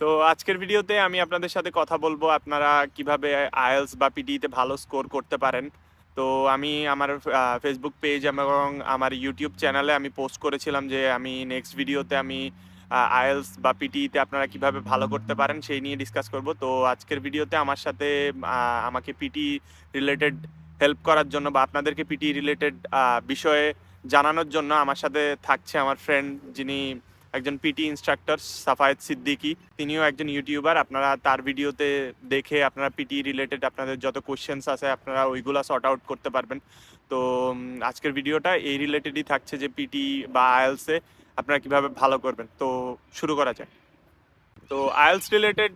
তো আজকের ভিডিওতে আমি আপনাদের সাথে কথা বলব, আপনারা কীভাবে আইএলস বা পিটিতে ভালো স্কোর করতে পারেন। তো আমি আমার ফেসবুক পেজ এবং আমার ইউটিউব চ্যানেলে আমি পোস্ট করেছিলাম যে আমি নেক্সট ভিডিওতে আমি আয়েলস বা পিটিতে আপনারা কীভাবে ভালো করতে পারেন সেই নিয়ে ডিসকাস করব। তো আজকের ভিডিওতে আমার সাথে আমাকে পিটি রিলেটেড হেল্প করার জন্য বা আপনাদেরকে পিটি রিলেটেড বিষয়ে জানানোর জন্য আমার সাথে থাকছে আমার ফ্রেন্ড যিনি একজন পিটি ইনস্ট্রাক্টর সাফায়েত সিদ্দিকি। তিনিও একজন ইউটিউবার আপনারা তার ভিডিওতে দেখে আপনারা পিটি রিলেটেড আপনাদের যত কোশ্চেন্স আছে, আপনারা ওইগুলো সর্ট আউট করতে পারবেন। তো আজকের ভিডিওটা এই রিলেটেডই থাকছে যে পিটি বা আইএলসে আপনারা কীভাবে ভালো করবেন। তো, শুরু করা যায় তো, আইএলস রিলেটেড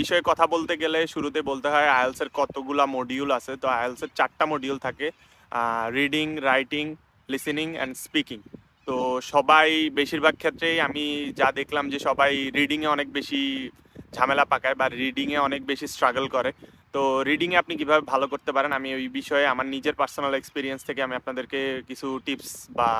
বিষয়ে কথা বলতে গেলে শুরুতে বলতে হয়, আইএলস এর কতগুলা মডিউল আছে? তো, আইএলস এর চারটা মডিউল থাকে reading writing listening and speaking তো সবাই বেশিরভাগ ক্ষেত্রেই আমি যা দেখলাম যে সবাই রিডিংয়ে অনেক বেশি ঝামেলা পাকায় বা রিডিংয়ে অনেক বেশি স্ট্রাগল করে। তো রিডিংয়ে আপনি কীভাবে ভালো করতে পারেন? আমি ওই বিষয়ে আমার নিজের পার্সোনাল এক্সপিরিয়েন্স থেকে আমি আপনাদেরকে কিছু টিপস বা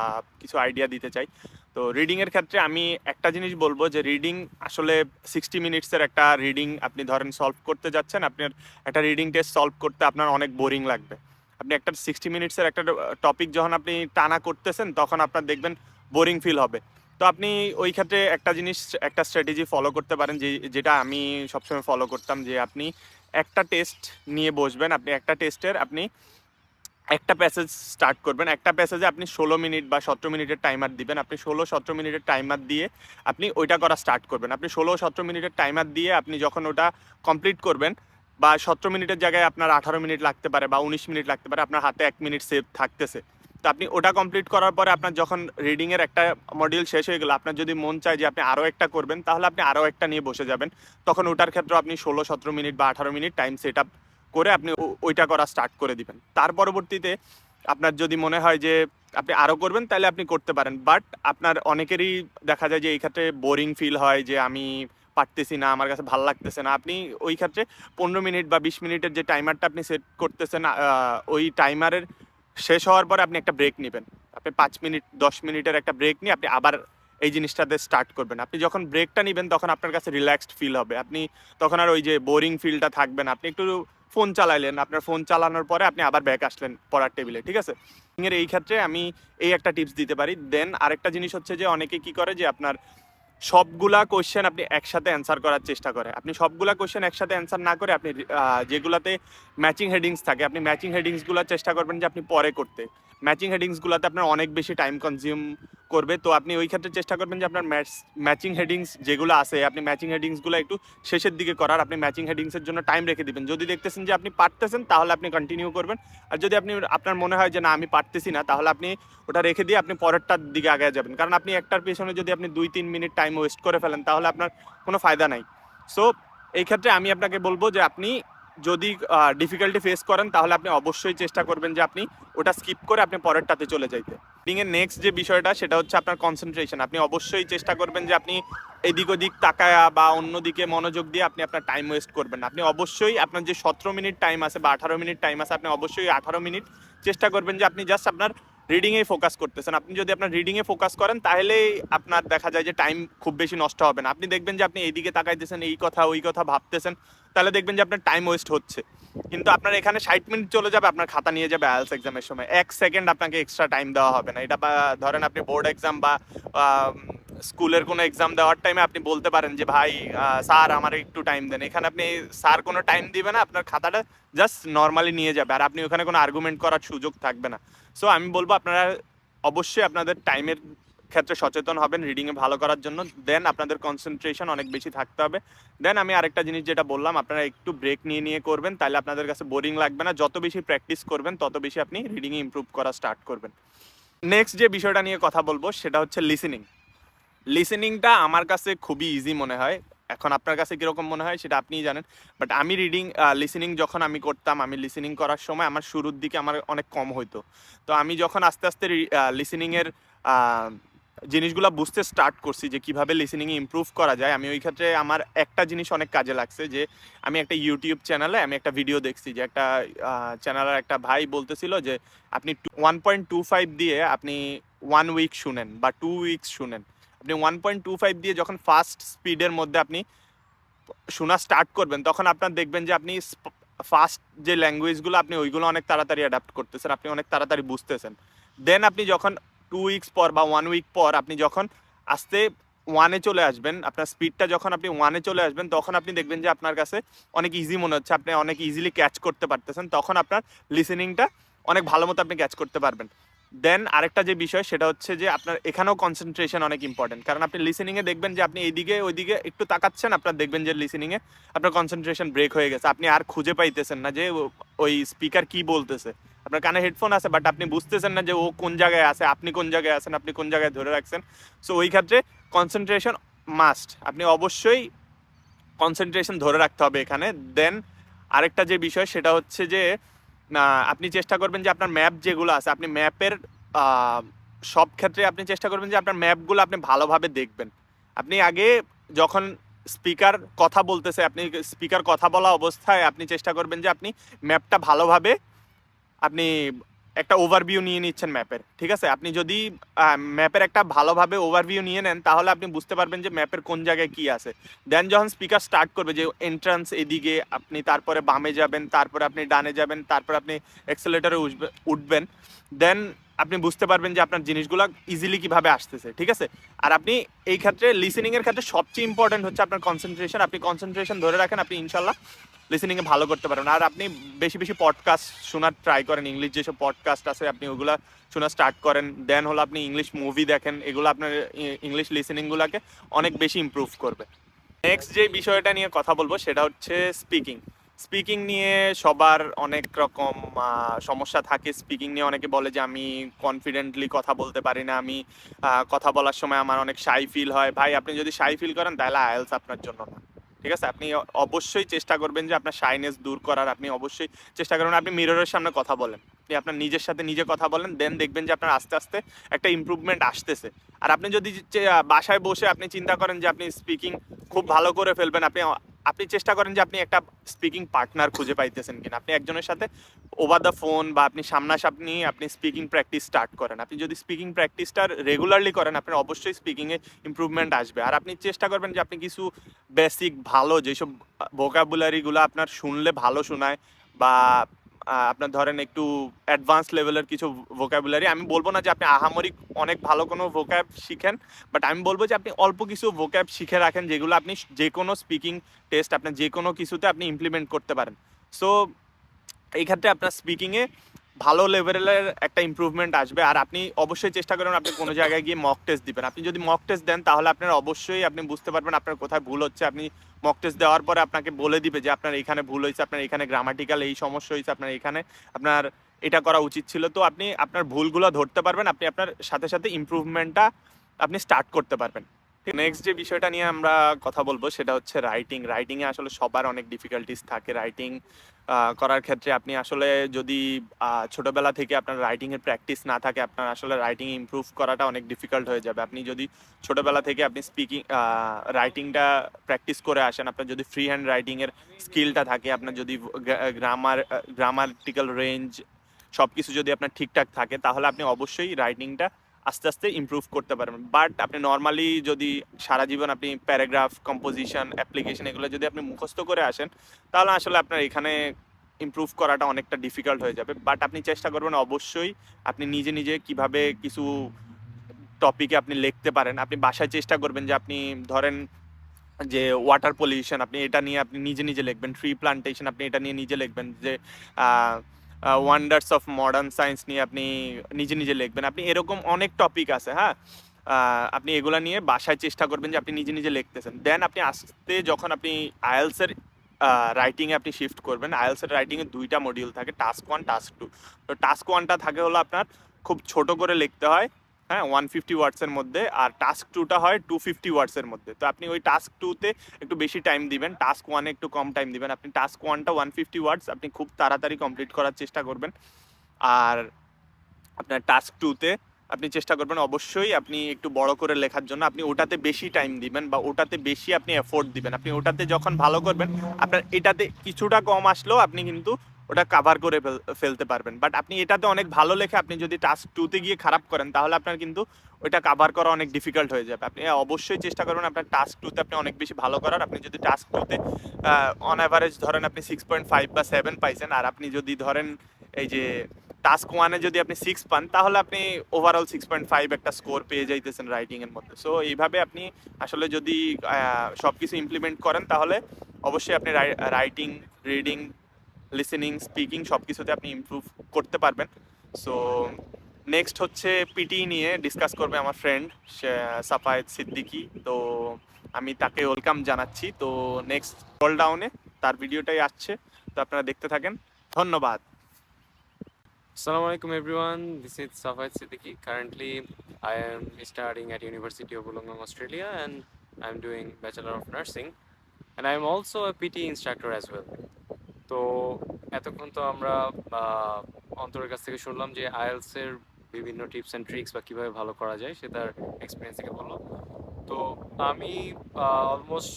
কিছু আইডিয়া দিতে চাই। তো রিডিংয়ের ক্ষেত্রে আমি একটা জিনিস বলব যে রিডিং আসলে সিক্সটি মিনিটসের একটা রিডিং আপনি ধরেন সলভ করতে যাচ্ছেন, আপনার একটা রিডিং টেস্ট সলভ করতে আপনার অনেক বোরিং লাগবে। আপনি একটা সিক্সটি মিনিটসের একটা টপিক যখন আপনি টানা করতেছেন, তখন আপনার দেখবেন বোরিং ফিল হবে। তো আপনি ওই ক্ষেত্রে একটা জিনিস, একটা স্ট্র্যাটেজি ফলো করতে পারেন, যে, যেটা আমি সবসময় ফলো করতাম, যে আপনি একটা টেস্ট নিয়ে বসবেন, আপনি একটা টেস্টের আপনি একটা প্যাসেজ স্টার্ট করবেন, একটা প্যাসেজে আপনি ষোলো মিনিট বা সতেরো মিনিটের টাইমার দিবেন, আপনি ষোলো সতেরো মিনিটের টাইমার দিয়ে আপনি ওইটা করা স্টার্ট করবেন। আপনি ষোলো সতেরো মিনিটের টাইমার দিয়ে আপনি যখন ওটা কমপ্লিট করবেন বা সতেরো মিনিটের জায়গায় আপনার আঠারো মিনিট লাগতে পারে বা উনিশ মিনিট লাগতে পারে, আপনার হাতে এক মিনিট সেভ থাকতেছে। তো আপনি ওটা কমপ্লিট করার পরে আপনার যখন রিডিংয়ের একটা মডিউল শেষ হয়ে গেল, আপনার যদি মন চায় যে আপনি আরও একটা করবেন, তাহলে আপনি আরও একটা নিয়ে বসে যাবেন। তখন ওটার ক্ষেত্রে আপনি ষোলো, সতেরো মিনিট বা আঠারো মিনিট টাইম সেট আপ করে আপনি ওইটা করা স্টার্ট করে দিবেন। তার পরবর্তীতে আপনার যদি মনে হয় যে আপনি আরও করবেন, তাহলে আপনি করতে পারেন। বাট আপনার অনেকেরই দেখা যায় যে এই ক্ষেত্রে বোরিং ফিল হয় যে আমি পারতেছি না, আমার কাছে ভালো লাগতেছে না। আপনি ওই ক্ষেত্রে পনেরো মিনিট বা বিশ মিনিটের যে টাইমারটা আপনি সেট করতেছেন ওই টাইমারের শেষ হওয়ার পরে আপনি একটা ব্রেক নেবেন। আপনি পাঁচ মিনিট, দশ মিনিটের একটা ব্রেক নিয়ে আপনি আবার এই জিনিসটাতে স্টার্ট করবেন। আপনি যখন ব্রেকটা নেবেন, তখন আপনার কাছে রিল্যাক্সড ফিল হবে। আপনি তখন আর ওই যে বোরিং ফিলটা থাকবে না। আপনি একটু ফোন চালাইলেন, আপনার ফোন চালানোর পরে আপনি আবার ব্যাক আসলেন পড়ার টেবিলে ঠিক আছে? এর এই ক্ষেত্রে আমি এই একটা টিপস দিতে পারি। দেন আরেকটা জিনিস হচ্ছে যে, অনেকে কি করে যে আপনার সবগুলা কোশ্চেন আপনি একসাথে অ্যান্সার করার চেষ্টা করে। আপনি সবগুলা কোশ্চেন একসাথে অ্যান্সার না করে আপনি যেগুলাতে ম্যাচিং হেডিংস থাকে, আপনি ম্যাচিং হেডিংসগুলো চেষ্টা করবেন যে আপনি পরে করতে। ম্যাচিং হেডিংসগুলোতে আপনার অনেক বেশি টাইম কনজিউম করবে। তো আপনি ওই ক্ষেত্রে চেষ্টা করবেন যে আপনার ম্যাচিং হেডিংস যেগুলো আছে, আপনি ম্যাচিং হেডিংসগুলো একটু শেষের দিকে করার। আপনি ম্যাচিং হেডিংসের জন্য টাইম রেখে দিবেন। যদি দেখতেছেন যে আপনি পারতেছেন, তাহলে আপনি কন্টিনিউ করবেন। আর যদি আপনি আপনার মনে হয় যে না, আমি পারতেছি না, তাহলে আপনি ওটা রেখে দিয়ে আপনি পরেরটার দিকে আগে যাবেন। কারণ আপনি একটার পেছনে যদি আপনি দুই, তিন মিনিট টাইম ওয়েস্ট করে ফেলেন, তাহলে আপনার কোনো ফায়দা নাই। সো এই ক্ষেত্রে আমি আপনাকে বলব যে আপনি যদি ডিফিকাল্টি ফেস করেন, তাহলে আপনি অবশ্যই চেষ্টা করবেন যে আপনি ওটা স্কিপ করে আপনি পরেরটাতে চলে যাইতে। এর নেক্সট যে বিষয়টা, সেটা হচ্ছে আপনার কনসেন্ট্রেশন আপনি অবশ্যই চেষ্টা করবেন যে আপনি এদিক ওদিক তাকায়া বা অন্যদিকে মনোযোগ দিয়ে আপনি আপনার টাইম ওয়েস্ট করবেন। আপনি অবশ্যই আপনার যে সতেরো মিনিট টাইম আছে বা আঠারো মিনিট টাইম আছে, আপনি অবশ্যই আঠারো মিনিট চেষ্টা করবেন যে আপনি জাস্ট আপনার রিডিংয়েই ফোকাস করতেছেন। আপনি যদি আপনার রিডিংয়ে ফোকাস করেন, তাহলেই আপনার দেখা যায় যে টাইম খুব বেশি নষ্ট হবে না। আপনি দেখবেন যে আপনি এইদিকে তাকাইতেছেন, এই কথা, ওই কথা ভাবতেছেন, তাহলে দেখবেন যে আপনার টাইম ওয়েস্ট হচ্ছে। কিন্তু আপনার এখানে ষাট মিনিট চলে যাবে, আপনার খাতা নিয়ে যাবে আইএলস এক্সামের সময়। এক সেকেন্ড আপনাকে এক্সট্রা টাইম দেওয়া হবে না। এটা ধরেন আপনি বোর্ড এক্সাম বা স্কুলের কোনো এক্সাম দেওয়ার টাইমে আপনি বলতে পারেন যে, ভাই স্যার, আমার একটু টাইম দেন। এখানে আপনি স্যার কোনো টাইম দিবে না, আপনার খাতাটা জাস্ট নর্মালি নিয়ে যাবে। আর আপনি ওখানে কোনো আর্গুমেন্ট করার সুযোগ থাকবে না। সো আমি বলব আপনারা অবশ্যই আপনাদের টাইমের ক্ষেত্রে সচেতন হবেন রিডিংয়ে ভালো করার জন্য। দেন আপনাদের কনসেন্ট্রেশন অনেক বেশি থাকতে হবে। দেন আমি আরেকটা জিনিস যেটা বললাম, আপনারা একটু ব্রেক নিয়ে নিয়ে করবেন তাহলে আপনাদের কাছে বোরিং লাগবে না। যত বেশি প্র্যাকটিস করবেন, তত বেশি আপনি রিডিংয়ে ইমপ্রুভ করা স্টার্ট করবেন। নেক্সট যে বিষয়টা নিয়ে কথা বলব, সেটা হচ্ছে লিসেনিং লিসেনিংটা আমার কাছে খুবই ইজি মনে হয়। এখন আপনার কাছে কীরকম মনে হয় সেটা আপনিই জানেন। বাট আমি রিডিং লিসেনিং যখন আমি করতাম, আমি লিসেনিং করার সময় আমার শুরুর দিকে আমার অনেক কম হইতো। তো আমি যখন আস্তে আস্তে লিসেনিংয়ের জিনিসগুলো বুঝতে স্টার্ট করছি যে কীভাবে লিসেনিংয়ে ইমপ্রুভ করা যায়, আমি ওই ক্ষেত্রে আমার একটা জিনিস অনেক কাজে লাগছে যে আমি একটা ইউটিউব চ্যানেলে আমি একটা ভিডিও দেখছি যে একটা চ্যানেলের একটা ভাই বলতেছিল যে, আপনি ওয়ান পয়েন্ট টু ফাইভ দিয়ে আপনি ওয়ান উইক শুনেন বা টু উইকস শুনেন। আপনি ওয়ান পয়েন্ট টু ফাইভ দিয়ে যখন ফাস্ট স্পিডের মধ্যে আপনি শোনা স্টার্ট করবেন, তখন আপনার দেখবেন যে আপনি ফাস্ট যে ল্যাঙ্গুয়েজগুলো আপনি ওইগুলো অনেক তাড়াতাড়ি অ্যাডাপ্ট করতেছেন, আপনি অনেক তাড়াতাড়ি বুঝতেছেন। দেন আপনি যখন টু উইকস পর বা ওয়ান উইক পর আপনি যখন আস্তে ওয়ানে চলে আসবেন, আপনার স্পিডটা যখন আপনি ওয়ানে চলে আসবেন, তখন আপনি দেখবেন যে আপনার কাছে অনেক ইজি মনে হচ্ছে, আপনি অনেক ইজিলি ক্যাচ করতে পারতেছেন, তখন আপনার লিসেনিংটা অনেক ভালো মতো আপনি ক্যাচ করতে পারবেন। দেন আরেকটা যে বিষয়, সেটা হচ্ছে যে আপনার এখানেও কনসেন্ট্রেশন অনেক ইম্পর্টেন্ট কারণ আপনি লিসেনিংয়ে দেখবেন যে আপনি এইদিকে, ওইদিকে একটু তাকাচ্ছেন, আপনার দেখবেন যে লিসেনিংয়ে আপনার কনসেন্ট্রেশন ব্রেক হয়ে গেছে। আপনি আর খুঁজে পাইতেছেন না যে ওই স্পিকার কি বলতেছে। আপনার কানে হেডফোন আছে বাট আপনি বুঝতেছেন না যে ও কোন জায়গায় আছে, আপনি কোন জায়গায় আছেন, আপনি কোন জায়গায় ধরে রাখছেন। সো ওই ক্ষেত্রে কনসেন্ট্রেশন মাস্ট আপনি অবশ্যই কনসেন্ট্রেশন ধরে রাখতে হবে এখানে। দেন আরেকটা যে বিষয়, সেটা হচ্ছে যে আপনি চেষ্টা করবেন যে আপনার ম্যাপ যেগুলো আছে, আপনি ম্যাপের সব ক্ষেত্রে আপনি চেষ্টা করবেন যে আপনার ম্যাপগুলো আপনি ভালোভাবে দেখবেন। আপনি আগে যখন স্পিকার কথা বলতেছে, আপনি স্পিকার কথা বলা অবস্থায় আপনি চেষ্টা করবেন যে আপনি ম্যাপটা ভালোভাবে আপনি একটা ওভারভিউ নিয়ে নিচ্ছেন ম্যাপের ঠিক আছে? আপনি যদি ম্যাপের একটা ভালোভাবে ওভারভিউ নিয়ে নেন, তাহলে আপনি বুঝতে পারবেন যে ম্যাপের কোন জায়গায় কি আছে। দেন যখন স্পিকার স্টার্ট করবে যে এন্ট্রান্স এদিকে, আপনি তারপরে বামে যাবেন, তারপরে আপনি ডানে যাবেন, তারপর আপনি এক্সেলেটারে উঠবেন দেন আপনি বুঝতে পারবেন যে আপনার জিনিসগুলো ইজিলি কীভাবে আসতেছে, ঠিক আছে? আর আপনি এই ক্ষেত্রে লিসেনিংয়ের ক্ষেত্রে সবচেয়ে ইম্পর্টেন্ট হচ্ছে আপনার কনসেন্ট্রেশন আপনি কনসেন্ট্রেশন ধরে রাখেন, আপনি ইনশাল্লাহ লিসেনিংয়ে ভালো করতে পারবেন। আর আপনি বেশি বেশি পডকাস্ট শোনার ট্রাই করেন ইংলিশ যেসব পডকাস্ট আছে, আপনি ওগুলো শোনা স্টার্ট করেন। দেন হলো আপনি ইংলিশ মুভি দেখেন, এগুলো আপনার ইংলিশ লিসেনিংগুলোকে অনেক বেশি ইমপ্রুভ করবে। নেক্সট যে বিষয়টা নিয়ে কথা বলব, সেটা হচ্ছে স্পিকিং স্পিকিং নিয়ে সবার অনেক রকম সমস্যা থাকে। স্পিকিং নিয়ে অনেকে বলে যে, আমি কনফিডেন্টলি কথা বলতে পারি না। আমি কথা বলার সময় আমার অনেক শাই ফিল হয়। ভাই, আপনি যদি শাই ফিল করেন, তাহলে আয়েলস আপনার জন্য না। ঠিক আছে? আপনি অবশ্যই চেষ্টা করবেন যে আপনার শাইনেস দূর করার। আপনি অবশ্যই চেষ্টা করবেন আপনি মিররের সামনে কথা বলেন। আপনি আপনার নিজের সাথে নিজে কথা বলেন দেন দেখবেন যে আপনার আস্তে আস্তে একটা ইম্প্রুভমেন্ট আসতেছে। আর আপনি যদি বাসায় বসে আপনি চিন্তা করেন যে আপনি স্পিকিং খুব ভালো করে ফেলবেন, আপনি আপনি চেষ্টা করেন যে আপনি একটা স্পিকিং পার্টনার খুঁজে পাইতেছেন কিনা। আপনি একজনের সাথে ওভার দ্য ফোন বা আপনি সামনাসামনি আপনি স্পিকিং প্র্যাকটিস স্টার্ট করেন। আপনি যদি স্পিকিং প্র্যাকটিসটা রেগুলারলি করেন, আপনার অবশ্যই স্পিকিংয়ে ইম্প্রুভমেন্ট আসবে। আর আপনি চেষ্টা করবেন যে আপনি কিছু বেসিক ভালো যেসব ভোকাবুলারিগুলো আপনার শুনলে ভালো শোনায় বা আপনার ধরেন একটু অ্যাডভান্স লেভেলের কিছু ভোকাবুলারি আমি বলব না যে আপনি আহামরিক অনেক ভালো কোনো ভোক্যাব শিখেন বাট আমি বলব যে আপনি অল্প কিছু ভোক্যাব শিখে রাখেন, যেগুলো আপনি যে কোনো স্পিকিং টেস্ট আপনার যে কোনো কিছুতে আপনি ইমপ্লিমেন্ট করতে পারেন। সো এই ক্ষেত্রে আপনার স্পিকিংয়ে ভালো লেভেলের একটা ইমপ্রুভমেন্ট আসবে। আর আপনি অবশ্যই চেষ্টা করবেন আপনি কোনো জায়গায় গিয়ে মক টেস্ট দিবেন। আপনি যদি মক টেস্ট দেন, তাহলে আপনার অবশ্যই আপনি বুঝতে পারবেন আপনার কোথায় ভুল হচ্ছে। আপনি মক টেস্ট দেওয়ার পরে আপনাকে বলে দিবে যে, আপনার এখানে ভুল হয়েছে, আপনার এখানে গ্রামাটিক্যাল এই সমস্যা হয়েছে, আপনার এখানে আপনার এটা করা উচিত ছিল। তো আপনি আপনার ভুলগুলো ধরতে পারবেন। আপনি আপনার সাথে সাথে ইমপ্রুভমেন্টটা আপনি স্টার্ট করতে পারবেন। নেক্সট যে বিষয়টা নিয়ে আমরা কথা বলব সেটা হচ্ছে রাইটিং রাইটিংয়ে আসলে সবার অনেক ডিফিকাল্টিস থাকে রাইটিং করার ক্ষেত্রে। আপনি আসলে যদি ছোটবেলা থেকে আপনার রাইটিংয়ের প্র্যাকটিস না থাকে, আপনার আসলে রাইটিং ইমপ্রুভ করাটা অনেক ডিফিকাল্ট হয়ে যাবে। আপনি যদি ছোটবেলা থেকে আপনি স্পিকিং রাইটিংটা প্র্যাকটিস করে আসেন, আপনার যদি ফ্রি হ্যান্ড রাইটিংয়ের স্কিলটা থাকে, আপনার যদি গ্রামার গ্রামাটিক্যাল রেঞ্জ সব কিছু যদি আপনার ঠিকঠাক থাকে, তাহলে আপনি অবশ্যই রাইটিংটা আস্তে আস্তে ইম্প্রুভ করতে পারবেন। বাট আপনি নর্মালি যদি সারা জীবন আপনি প্যারাগ্রাফ কম্পোজিশন অ্যাপ্লিকেশন এগুলো যদি আপনি মুখস্থ করে আসেন, তাহলে আসলে আপনার এখানে ইমপ্রুভ করাটা অনেকটা ডিফিকাল্ট হয়ে যাবে। বাট আপনি চেষ্টা করবেন অবশ্যই আপনি নিজে নিজে কীভাবে কিছু টপিকে আপনি লিখতে পারেন। আপনি বাসায় চেষ্টা করবেন যে আপনি ধরেন যে ওয়াটার পলিউশন আপনি এটা নিয়ে আপনি নিজে নিজে লিখবেন। ট্রি প্লান্টেশন আপনি এটা নিয়ে নিজে লিখবেন যে ওয়ান্ডার্স অফ মডার্ন সায়েন্স নিয়ে আপনি নিজে নিজে লিখবেন। আপনি এরকম অনেক টপিক আছে হ্যাঁ? আপনি এগুলো নিয়ে বাসায় চেষ্টা করবেন যে আপনি নিজে নিজে লিখতেছেন। দেন আপনি আসতে যখন আপনি আয়েলসের রাইটিংয়ে আপনি শিফট করবেন আয়েলসের রাইটিংয়ে দুইটা মডিউল থাকে টাস্ক ওয়ান টাস্ক টু তো টাস্ক ওয়ানটা থাকে হলো আপনার খুব ছোট করে লিখতে হয় হ্যাঁ ওয়ান ফিফটি ওয়ার্ডসের মধ্যে আর টাস্ক টুটা হয় টু ফিফটি ওয়ার্ডসের মধ্যে। তো আপনি ওই টাস্ক টুতে একটু বেশি টাইম দিবেন টাস্ক ওয়ানে একটু কম টাইম দিবেন। আপনি টাস্ক ওয়ানটা ওয়ান ফিফটি ওয়ার্ডস আপনি খুব তাড়াতাড়ি কমপ্লিট করার চেষ্টা করবেন। আর আপনার টাস্ক টুতে আপনি চেষ্টা করবেন অবশ্যই আপনি একটু বড় করে লেখার জন্য। আপনি ওটাতে বেশি টাইম দিবেন বা ওটাতে বেশি আপনি এফোর্ট দিবেন। আপনি ওটাতে যখন ভালো করবেন, আপনার এটাতে কিছুটা কম আসলেও আপনি কিন্তু ওটা কাভার করে ফেলতে পারবেন। বাট আপনি এটাতে অনেক ভালো লেখে আপনি যদি টাস্ক টুতে গিয়ে খারাপ করেন, তাহলে আপনার কিন্তু ওইটা কাভার করা অনেক ডিফিকাল্ট হয়ে যাবে। আপনি অবশ্যই চেষ্টা করবেন আপনার টাস্ক টুতে আপনি অনেক বেশি ভালো করার। আপনি যদি টাস্ক টুতে অন অ্যাভারেজ ধরেন আপনি সিক্স পয়েন্ট ফাইভ বা সেভেন পাইছেন, আর আপনি যদি ধরেন এই যে টাস্ক ওয়ানে যদি আপনি সিক্স পান, তাহলে আপনি ওভারঅল সিক্স পয়েন্ট ফাইভ একটা স্কোর পেয়ে যাইতেছেন রাইটিং এর মধ্যে। সো এইভাবে আপনি আসলে যদি সব কিছু ইমপ্লিমেন্ট করেন, তাহলে অবশ্যই আপনি রাইটিং রিডিং লিসেনিং স্পিকিং সব কিছুতে আপনি ইম্প্রুভ করতে পারবেন। সো নেক্সট হচ্ছে পিটি নিয়ে ডিসকাস করবে আমার ফ্রেন্ড সাফায়েদ সিদ্দিকি। তো, আমি তাকে ওয়েলকাম জানাচ্ছি। তো নেক্সট রোল ডাউনে তার ভিডিওটাই আসছে। তো, আপনারা দেখতে থাকেন। ধন্যবাদ। আসসালাম আলাইকুম everyone this is Safayed Siddiqui. Currently I am স্টার্ডিং at university of Wollongong Australia and I am doing bachelor of nursing and I am also PT instructor as well তো এতক্ষণ তো আমরা অন্তরের কাছ থেকে শুনলাম যে আইএলস এর বিভিন্ন টিপস অ্যান্ড ট্রিক্স বা কীভাবে ভালো করা যায় সে তার এক্সপিরিয়েন্স থেকে বলল। তো আমি almost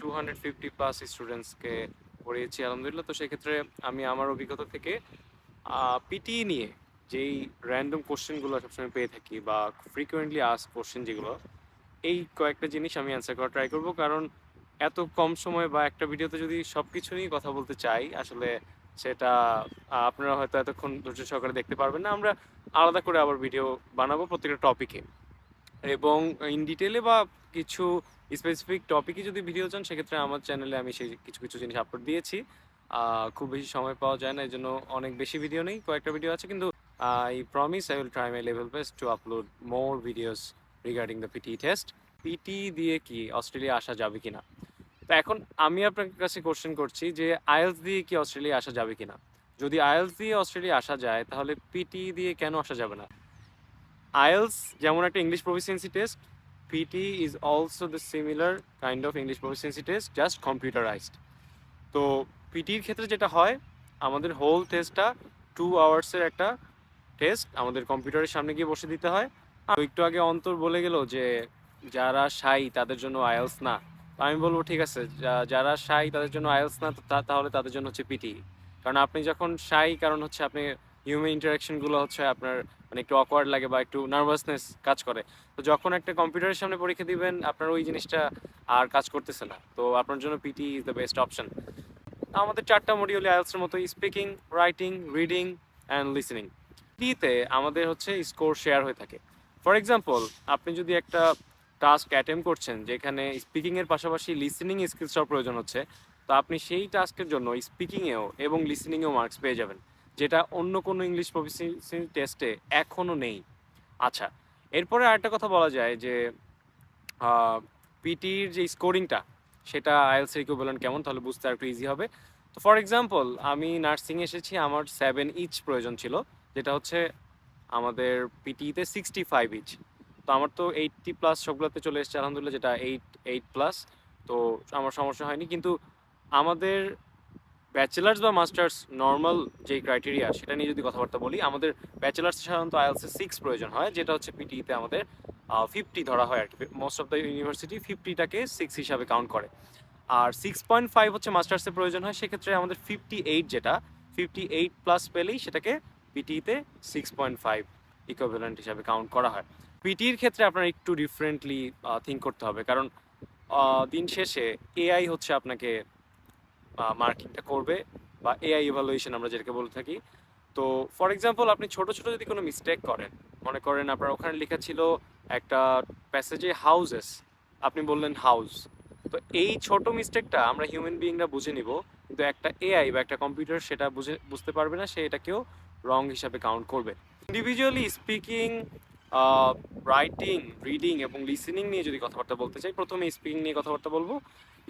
two hundred fifty plus স্টুডেন্টসকে পড়িয়েছি আলহামদুলিল্লাহ। তো সেক্ষেত্রে আমি আমার অভিজ্ঞতা থেকে পিটি নিয়ে যেই র্যান্ডম কোশ্চেনগুলো সবসময় পেয়ে থাকি বা ফ্রিকুয়েন্টলি আস কোশ্চেন যেগুলো, এই কয়েকটা জিনিস আমি অ্যান্সার করা ট্রাই করব। কারণ এত কম সময় বা একটা ভিডিওতে যদি সব কিছু নিয়ে কথা বলতে চাই, আসলে সেটা আপনারা হয়তো এতক্ষণ ধৈর্য সহকারে দেখতে পারবেন না। আমরা আলাদা করে আবার ভিডিও বানাবো প্রত্যেকটা টপিকে এবং ইন ডিটেলে বা কিছু স্পেসিফিক টপিকে যদি ভিডিও চান, সেক্ষেত্রে আমার চ্যানেলে আমি সেই কিছু কিছু জিনিস আপলোড দিয়েছি। খুব বেশি সময় পাওয়া যায় না এই জন্য অনেক বেশি ভিডিও নেই, কয়েকটা ভিডিও আছে। কিন্তু I promise I will try my level best to upload more videos regarding the PT test PT দিয়ে কি অস্ট্রেলিয়া আসা যাবে কিনা? তো এখন আমি আপনার কাছে কোশ্চেন করছি যে আইএলস দিয়ে কি অস্ট্রেলিয়া আসা যাবে কিনা? যদি আইএলস দিয়ে অস্ট্রেলিয়া আসা যায়, তাহলে পিটি দিয়ে কেন আসা যাবে না? আইএলস যেমন একটা English proficiency test PT is also the similar kind of English proficiency test just computerised তো পিটির ক্ষেত্রে যেটা হয়, আমাদের হোল টেস্টটা টু আওয়ার্সের একটা টেস্ট আমাদের কম্পিউটারের সামনে গিয়ে বসে দিতে হয়। আর একটু আগে অন্তর বলে গেল যে যারা সাই, তাদের জন্য আইএলস না। আমি বলব ঠিক আছে যারা সাই তাদের জন্য আইএলস না তাহলে তাদের জন্য হচ্ছে পিটি। কারণ আপনি যখন সাই কারণ হচ্ছে আপনি হিউম্যান ইন্টারাকশনগুলো হচ্ছে আপনার মানে একটু অকওয়ার্ড লাগে বা একটু নার্ভাসনেস কাজ করে। তো যখন একটা কম্পিউটারের সামনে পরীক্ষা দিবেন, আপনার ওই জিনিসটা আর কাজ করতেছে না। তো আপনার জন্য PT is the best option আমাদের চারটা মডিউল আইএলসের মতো speaking writing reading and listening পিটিতে আমাদের হচ্ছে স্কোর শেয়ার হয়ে থাকে। ফর এক্সাম্পল আপনি যদি একটা টাস্ক অ্যাটেম্প করছেন, যেখানে স্পিকিংয়ের পাশাপাশি লিসেনিং স্কিলসটাও প্রয়োজন হচ্ছে, তো আপনি সেই টাস্কের জন্য স্পিকিংয়েও এবং লিসেনিংয়েও মার্কস পেয়ে যাবেন, যেটা অন্য কোনো ইংলিশ প্রফিসিয়েন্সি টেস্টে এখনও নেই। আচ্ছা এরপরে আরেকটা কথা বলা যায় যে পিটির যে স্কোরিংটা সেটা আইএলস ইকুইভ্যালেন্ট কেমন? তাহলে বুঝতে আর একটু ইজি হবে। তো ফর এক্সাম্পল আমি নার্সিং এসেছি, আমার সেভেন ইচ প্রয়োজন ছিল, যেটা হচ্ছে আমাদের পিটিতে সিক্সটি ফাইভ ইচ তো আমার তো এইটটি প্লাস সবগুলোতে চলে এসেছে, আলহামদুলিল্লাহ যেটা এইট এইট প্লাস তো আমার সমস্যা হয়নি। কিন্তু আমাদের ব্যাচেলার্স বা মাস্টার্স নর্মাল যে ক্রাইটেরিয়া সেটা নিয়ে যদি কথাবার্তা বলি, আমাদের ব্যাচেলার্স সাধারণত আইএলসে সিক্স প্রয়োজন হয়, যেটা হচ্ছে পিটিতে আমাদের ফিফটি ধরা হয় আর কি। মোস্ট অফ দ্য ইউনিভার্সিটি ফিফটিটাকে সিক্স হিসাবে কাউন্ট করে। আর সিক্স পয়েন্ট ফাইভ হচ্ছে মাস্টার্সের প্রয়োজন হয়, সেক্ষেত্রে আমাদের ফিফটি এইট যেটা ফিফটি এইট প্লাস পেলেই সেটাকে পিটিতে সিক্স পয়েন্ট ফাইভ ইকুইভ্যালেন্ট হিসাবে কাউন্ট করা হয়। পিটির ক্ষেত্রে আপনার একটু ডিফারেন্টলি থিঙ্ক করতে হবে। কারণ দিন শেষে এআই হচ্ছে আপনাকে মার্কিংটা করবে বা এআই ইভালুয়েশন আমরা যেটাকে বলে থাকি। তো ফর এক্সাম্পল আপনি ছোট ছোট যদি কোনো মিস্টেক করেন, মনে করেন আপনার ওখানে লেখা ছিল একটা প্যাসেজে হাউজেস আপনি বললেন হাউস তো এই ছোট মিস্টেকটা আমরা হিউম্যান বিইংরা বুঝে নিব, কিন্তু একটা এআই বা একটা কম্পিউটার সেটা বুঝে, বুঝতে পারবে না, সে এটাকেও রং হিসাবে কাউন্ট করবে। ইন্ডিভিজুয়ালি স্পিকিং রাইটিং রিডিং এবং লিসেনিং নিয়ে যদি কথাবার্তা বলতে চাই, প্রথমে স্পিকিং নিয়ে কথাবার্তা বলব।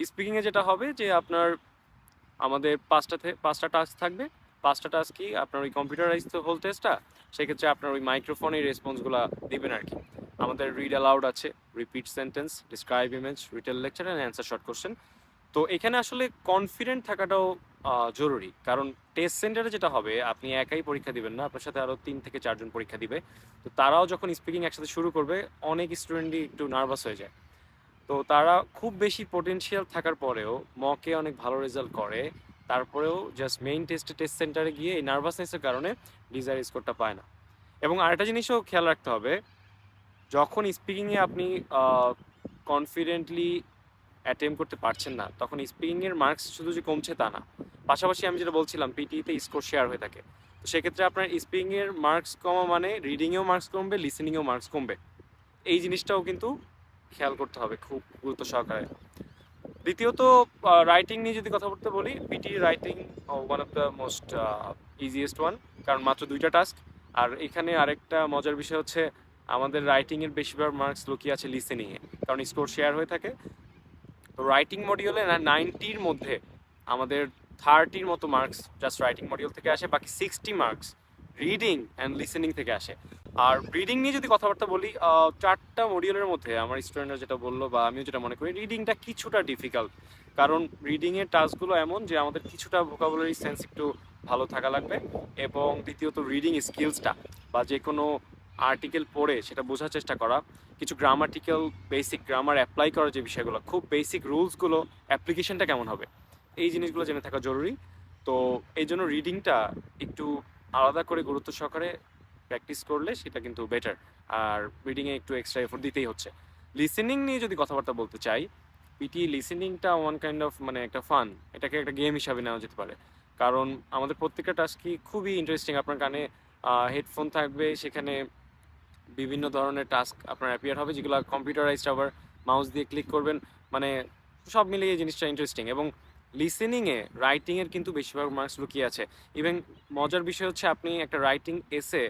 স্পিকিংয়ে যেটা হবে যে আপনার আমাদের পাঁচটা পাঁচটা টাস্ক থাকবে। পাঁচটা টাস্ক কি আপনার ওই কম্পিউটারাইজ হোল টেস্টটা সেক্ষেত্রে আপনার ওই মাইক্রোফোনের রেসপন্সগুলো দিবেন আর কি আমাদের রিড অ্যালাউড আছে repeat sentence describe image retell lecture and answer short question তো এখানে আসলে কনফিডেন্ট থাকাটাও জরুরি। কারণ টেস্ট সেন্টারে যেটা হবে, আপনি একাই পরীক্ষা দিবেন না, আপনার সাথে আরও তিন থেকে চারজন পরীক্ষা দিবে। তো তারাও যখন স্পিকিং একসাথে শুরু করবে, অনেক স্টুডেন্টই একটু নার্ভাস হয়ে যায়। তো তারা খুব বেশি পোটেনশিয়াল থাকার পরেও মকে অনেক ভালো রেজাল্ট করে। তারপরেও জাস্ট মেইন টেস্টে টেস্ট সেন্টারে গিয়ে এই নার্ভাসনেসের কারণে ডিজায়ার স্কোরটা পায় না। এবং আরেকটা জিনিসও খেয়াল রাখতে হবে, যখন স্পিকিংয়ে আপনি কনফিডেন্টলি অ্যাটেম্প করতে পারছেন না। তখন স্পিকিংয়ের মার্কস শুধু যে কমছে তা না। পাশাপাশি আমি যেটা বলছিলাম পিটিতে স্কোর শেয়ার হয়ে থাকে। তো সেক্ষেত্রে আপনার স্পিকিংয়ের মার্কস কমা মানে রিডিংয়েও মার্কস কমবে লিসেনিংয়েও মার্কস কমবে। এই জিনিসটাও কিন্তু খেয়াল করতে হবে খুব গুরুত্ব সহকারে। দ্বিতীয়ত রাইটিং নিয়ে যদি কথা বলতে বলি PT writing one of the most easiest one কারণ মাত্র দুইটা টাস্ক আর এখানে আরেকটা মজার বিষয় হচ্ছে, আমাদের রাইটিংয়ের বেশিরভাগ মার্কস লুকিয়ে আছে লিসেনিংয়ে কারণ স্কোর শেয়ার হয়ে থাকে। তো রাইটিং মডিউলে না নাইনটির মধ্যে আমাদের থার্টির মতো মার্কস জাস্ট রাইটিং মডিউল থেকে আসে, বাকি sixty marks reading and listening থেকে আসে। আর রিডিং নিয়ে যদি কথাবার্তা বলি চারটা মডিউলের মধ্যে আমার স্টুডেন্টরা যেটা বলল বা আমিও যেটা মনে করি রিডিংটা কিছুটা ডিফিকাল্ট কারণ রিডিংয়ের টাস্কগুলো এমন যে আমাদের কিছুটা ভোকাবুলারি সেন্স একটু ভালো থাকা লাগবে। এবং দ্বিতীয়ত রিডিং স্কিলসটা বা যে কোনো আর্টিকেল পড়ে সেটা বোঝার চেষ্টা করা, কিছু গ্রামাটিক্যাল বেসিক গ্রামার অ্যাপ্লাই করার যে বিষয়গুলো, খুব বেসিক রুলসগুলো অ্যাপ্লিকেশনটা কেমন হবে, এই জিনিসগুলো জেনে থাকা জরুরি। তো এই জন্য রিডিংটা একটু আলাদা করে গুরুত্ব সহকারে প্র্যাকটিস করলে সেটা কিন্তু বেটার আর রিডিংয়ে একটু এক্সট্রা এফোর্ট দিতেই হচ্ছে। লিসেনিং নিয়ে যদি কথাবার্তা বলতে চাই পিটি লিসেনিংটা ওয়ান কাইন্ড অফ মানে একটা ফান এটাকে একটা গেম হিসাবে নেওয়া যেতে পারে। কারণ আমাদের প্রত্যেকটা টাস্কই খুবই ইন্টারেস্টিং আপনার কানে হেডফোন থাকবে, সেখানে বিভিন্ন ধরনের টাস্ক আপনার অ্যাপিয়ার হবে, যেগুলো কম্পিউটারাইজড আবার মাউস দিয়ে ক্লিক করবেন। মানে সব মিলিয়ে এই জিনিসটা ইন্টারেস্টিং এবং লিসেনিংয়ে রাইটিংয়ের কিন্তু বেশিরভাগ মার্কস লুকিয়ে আছে। ইভেন মজার বিষয় হচ্ছে আপনি একটা রাইটিং এসে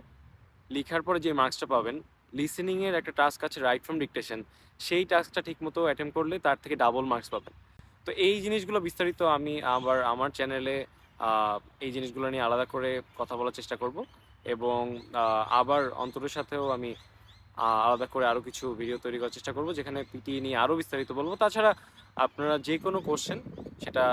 লেখার পরে যে মার্কসটা পাবেন লিসেনিংয়ের একটা টাস্ক আছে রাইট ফ্রম ডিকটেশন সেই টাস্কটা ঠিকমতো অ্যাটেম্প করলে তার থেকে ডাবল মার্কস পাবেন। তো এই জিনিসগুলো বিস্তারিত আমি আবার আমার চ্যানেলে এই জিনিসগুলো নিয়ে আলাদা করে কথা বলার চেষ্টা করব। এবং আবার অন্তরের সাথেও আমি আলাদা করে আরও কিছু ভিডিও তৈরি করার চেষ্টা করব, যেখানে পিটি নিয়ে আরও বিস্তারিত বলব। তাছাড়া আপনারা যে কোনো কোশ্চেন সেটা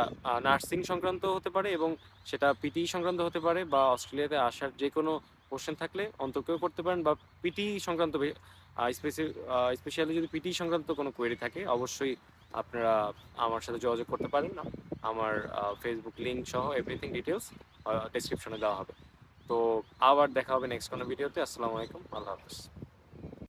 নার্সিং সংক্রান্ত হতে পারে এবং সেটা পিটি সংক্রান্ত হতে পারে বা অস্ট্রেলিয়াতে আসার যে কোনো কোশ্চেন থাকলে অন্তকেও করতে পারেন বা পিটি সংক্রান্ত স্পেশালি যদি পিটি সংক্রান্ত কোনো কোয়েরি থাকে, অবশ্যই আপনারা আমার সাথে যোগাযোগ করতে পারেন। আমার ফেসবুক লিঙ্ক সহ এভরিথিং ডিটেলস ডেসক্রিপশনে দেওয়া হবে। তো আবার দেখা হবে নেক্সট কোনো ভিডিওতে। আসসালামু আলাইকুম আল্লাহ হাফিজ।